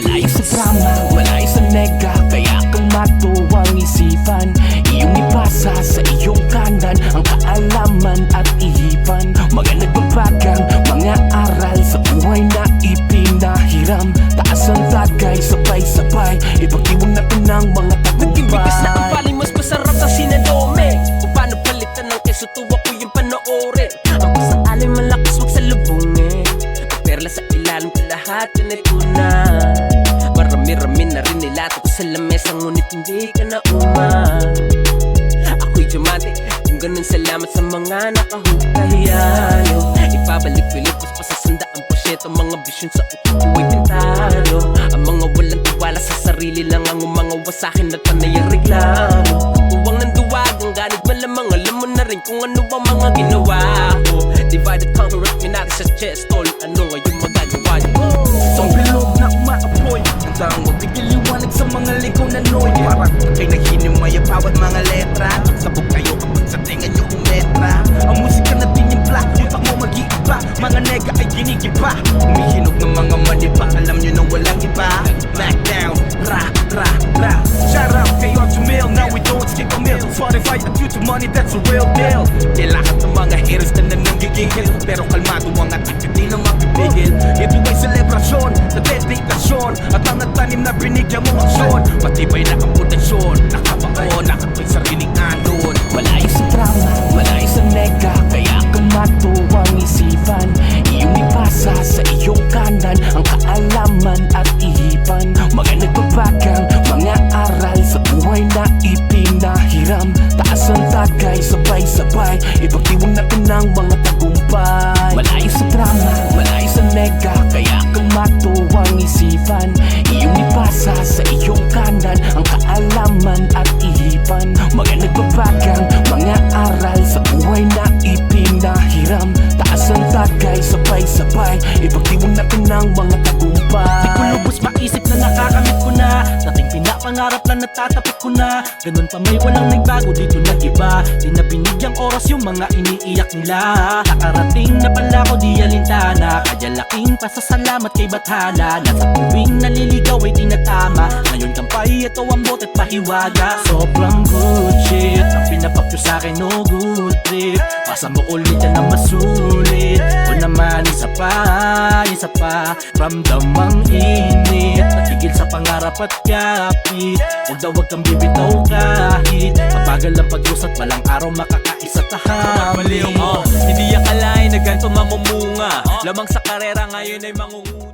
Malayo sa drama, malayo sa nega. Kaya kalmado ang isipan Iyong ipasa sa iyong kanan Ang kaalaman at ihipan. Mga nagbabagang mga aral Sa buhay na ipinahiram. Taas ang tagay, sabay-sabay Ipagtiwang natin ng mga Nagtimbigas na ang tagumpay paling mas masarap sa sinadome. Kung paano palitan ng keso tuwa ko yung panoorin. Ang pasaalim malakas wag sa lubungin. Perla sa ilalim ko lahat yan ay tuna sa lamesa Ngunit hindi ka na uma Ako'y diamante Kung ganun salamat sa mga nakahukayayo Ipabalik Pilipos pa sa sandaang porsyento Mga bisyon sa utak ko ay pintado. Ang mga walang tiwala sa sarili lang Ang umangawa sa'kin at panay ang reklamo. Tuwang ng duwag ang ganit malamang Alam mo na rin kung ano ang mga ginawa ko. Divided Hanggang magbigay liwanag sa mga ligaw na noy Para kay nahinimay ang bawat mga letra. Sabog kayo kapag sa tenga nyo umetra Ang musika na tinimpla, utak mo mag-iiba. Mga nega ay ginigiba. Umihinog ng mga manipa Alam nyo na walang iba. Back down, ra, ra, ra. Shout out kay Mill Now we don't skip a meal. Spotify at YouTube money, that's a real deal. Di lahat ng mga haters na nanggigigil Pero kalmado ang Matibay na ang pundasyon Nakabaon, nakatwig sariling andon Malayo sa drama, malayo sa nega Kaya kalmado ang isipan Iyong ipasa sa iyong kanan Ang kaalaman at ihipan. Mga nagbabagang mga aral Sa buhay na ipinahiram. Taas ang tagay, sabay-sabay Ipagtiwang natin ng mga Pinapangarap lang natatapit ko na. Ganun pa may walang nagbago dito nag-iba Di na binigyang oras yung mga iniiyak nila. Nakarating na pala ko di alintana. Kaya laking pasasalamat kay Bathala. Na sa tuwing naliligaw ay tinatama. Ngayon kampay ito ang bot at pahiwaga. Sobrang good shit Ang pinapakyo sa akin no good trip. Pasa mo ulit yan na masulit. O naman isa pa, isa pa. Ramdam ang init Natigil sa pangarap at kapit. Huwag daw huwag kang bibitaw kahit. Mabagal ang pag-usat Walang araw makakaisa tahamin. Oh, hindi akalain na ganito mamumunga. Lamang sa karera ngayon ay mangunguna